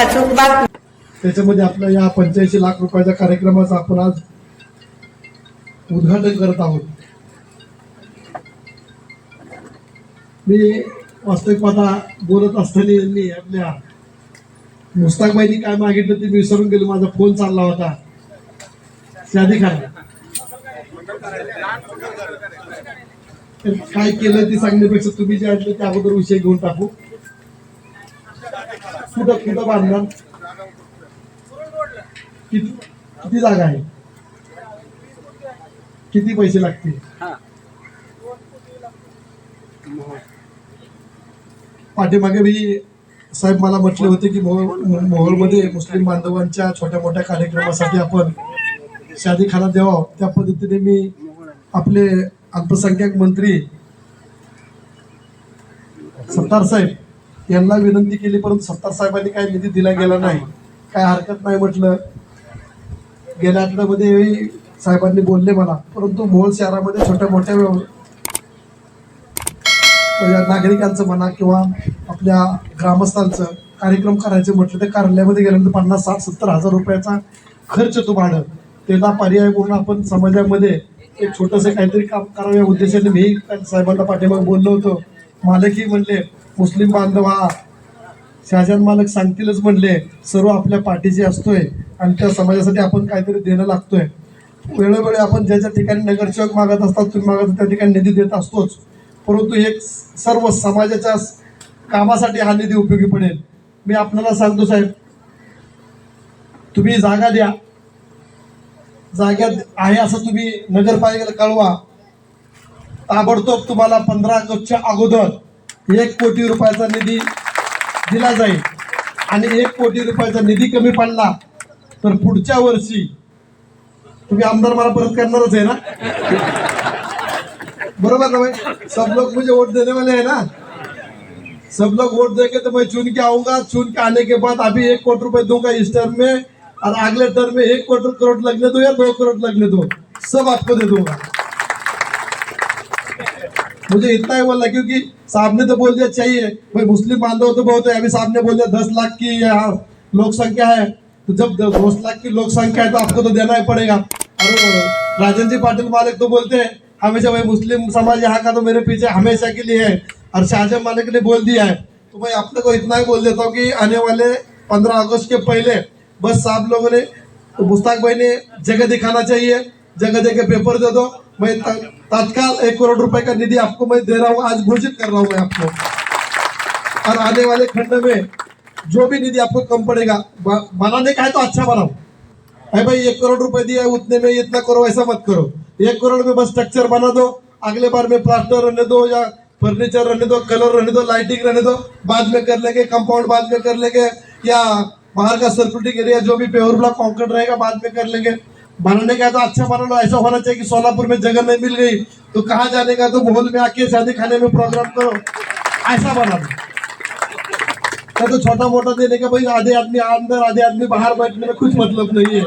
अचूक बातमी त्याच्यामध्ये आपल्या या पंच्याऐंशी लाख रुपयाच्या कार्यक्रमाचं आपण आज उद्घाटन करत आहोत. मी वास्तविक पाहता बोलत असताना मी आपल्या मुस्ताकबाईंनी काय मागितलं ते मी विसरून गेलो. माझा फोन चालला होता. शादी खान काय केलं ते सांगण्यापेक्षा तुम्ही जे आणलं त्या अगोदर विषय घेऊन टाकू. कुठं कुठं बांधणार? किती किती जागा आहे? किती पैसे लागतील? पाठीमागे मी साहेब मला म्हटले होते की मोहोळ मोहोळमध्ये मुस्लिम बांधवांच्या छोट्या मोठ्या कार्यक्रमासाठी आपण शादी खाना द्यावा. त्या पद्धतीने मी आपले अल्पसंख्याक मंत्री सत्तार साहेब यांना विनंती केली परंतु सत्तार साहेबांनी काही निधी दिला गेला नाही. काय हरकत नाही म्हटलं. गेल्या आठवड्यामध्ये साहेबांनी बोलले मला परंतु मोहोळ शहरामध्ये छोट्या मोठ्या म्हणजे नागरिकांचं म्हणा किंवा आपल्या ग्रामस्थांचं कार्यक्रम करायचे म्हटलं तर कार्यालयामध्ये गेल्यानंतर पन्नास साठ सत्तर हजार रुपयाचा खर्च तो भाडं त्याला पर्याय म्हणून आपण समाजामध्ये एक छोटंसं काहीतरी काम करावं या उद्देशाने मी साहेबांना पाठीमागे बोललो होतो. मालकही म्हणले मुस्लिम बांधव हा शहाजान मालक सांगतीलच म्हणले सर्व आपल्या पाठीशी असतोय आणि त्या समाजासाठी आपण काहीतरी देणं लागतोय. वेळोवेळी आपण ज्या ज्या ठिकाणी नगरसेवक मागत असतात तुम्ही मागत त्या ठिकाणी निधी देत असतोच. परंतु एक सर्व समाजाच्या कामासाठी हा निधी उपयोगी पडेल. मी आपल्याला सांगतो साहेब तुम्ही जागा द्या. जाग्यात आहे असं तुम्ही नगरपालिकेला कळवा. ताबडतोब तुम्हाला पंधरा ऑगस्टच्या अगोदर एक कोटी रुपयाचा निधी दिला जाईल. आणि एक कोटी रुपयाचा निधी कमी पडला तर पुढच्या वर्षी तुम्ही आमदार मला परत करणारच आहे ना? बरोबर ना भाई सब लोग मुझे वोट देने वाले आहे ना? सब लोग वोट देंगे तो मैं चुन के आऊंगा चुन के आने के बाद अभी एक करोड़ रुपए दूंगा इस टर्म में और अगले टर्म में एक करोड़ करोड़ लगने दो या दो करोड़ लगने दो सब आपको दे दूंगा। मुझे इतना ही बोलना क्योंकि साहब ने तो बोल दिया चाहिए। भाई मुस्लिम बांधव तो बहुत है अभी साहब ने बोल दिया दस लाख की यहाँ लोकसंख्या है। तो जब दस लाख की लोकसंख्या है तो आपको तो देना ही पड़ेगा। और राजन जी पाटिल मालिक तो बोलते हैं हमेशा भाई मुस्लिम समाज यहाँ का तो मेरे पीछे हमेशा के लिए है और शाहजहां मालिक ने बोल दिया है। तो भाई अपने को इतना ही बोल देता हूँ कि आने वाले पंद्रह अगस्त के पहले बस साहब लोगों ने तो मुश्ताक भाई ने जगह दिखाना चाहिए जगह जगह पेपर दे दो मैं तत्काल एक करोड़ रुपए का निधि आपको मैं दे रहा हूँ, आज घोषित कर रहा हूँ मैं आपको। और आने वाले खंड में जो भी निधि आपको कम पड़ेगा बनाने का है तो अच्छा बनाओ। अरे भाई, एक करोड़ रुपए दिया है, उतने में इतना करो, ऐसा मत करो। एक करोड़ में बस स्ट्रक्चर बना दो, अगले बार में प्लास्टर रहने दो या फर्नीचर रहने दो कलर रहने दो लाइटिंग रहने दो, बाद में कर लेंगे कंपाउंड बाद में कर लेंगे, या बाहर का सर्कुलटिंग एरिया जो भी प्योर ब्लॉक कॉन्क्रीट रहेगा, बाद में कर लेंगे। बनाने का तो अच्छा बना लो, ऐसा होना चाहिए कि सोलापुर में जगह नहीं मिल गई तो कहाँ जाने का? तो मोहल में आके शादी खाने में प्रोग्राम करो। ऐसा बना लो। तो छोटा मोटा देने का भाई, आधे आदमी अंदर, आधे आदमी बाहर बैठने में कुछ मतलब नहीं है।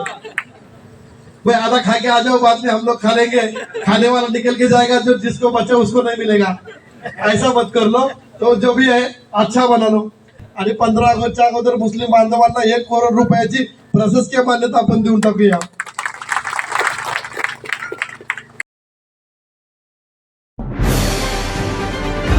भाई, आधा खा के आ जाओ, बाद में हम लोग खा लेंगे। खाने वाला निकल के जाएगा, जो जिसको बचा उसको नहीं मिलेगा। ऐसा मत कर लो। तो जो भी है अच्छा बना लो। पंधरा ऑगस्टच्या अगोदर मुस्लिम बांधवांना एक करोड रुपयाची प्रशासकीय मान्यता आपण देऊन टाकूया।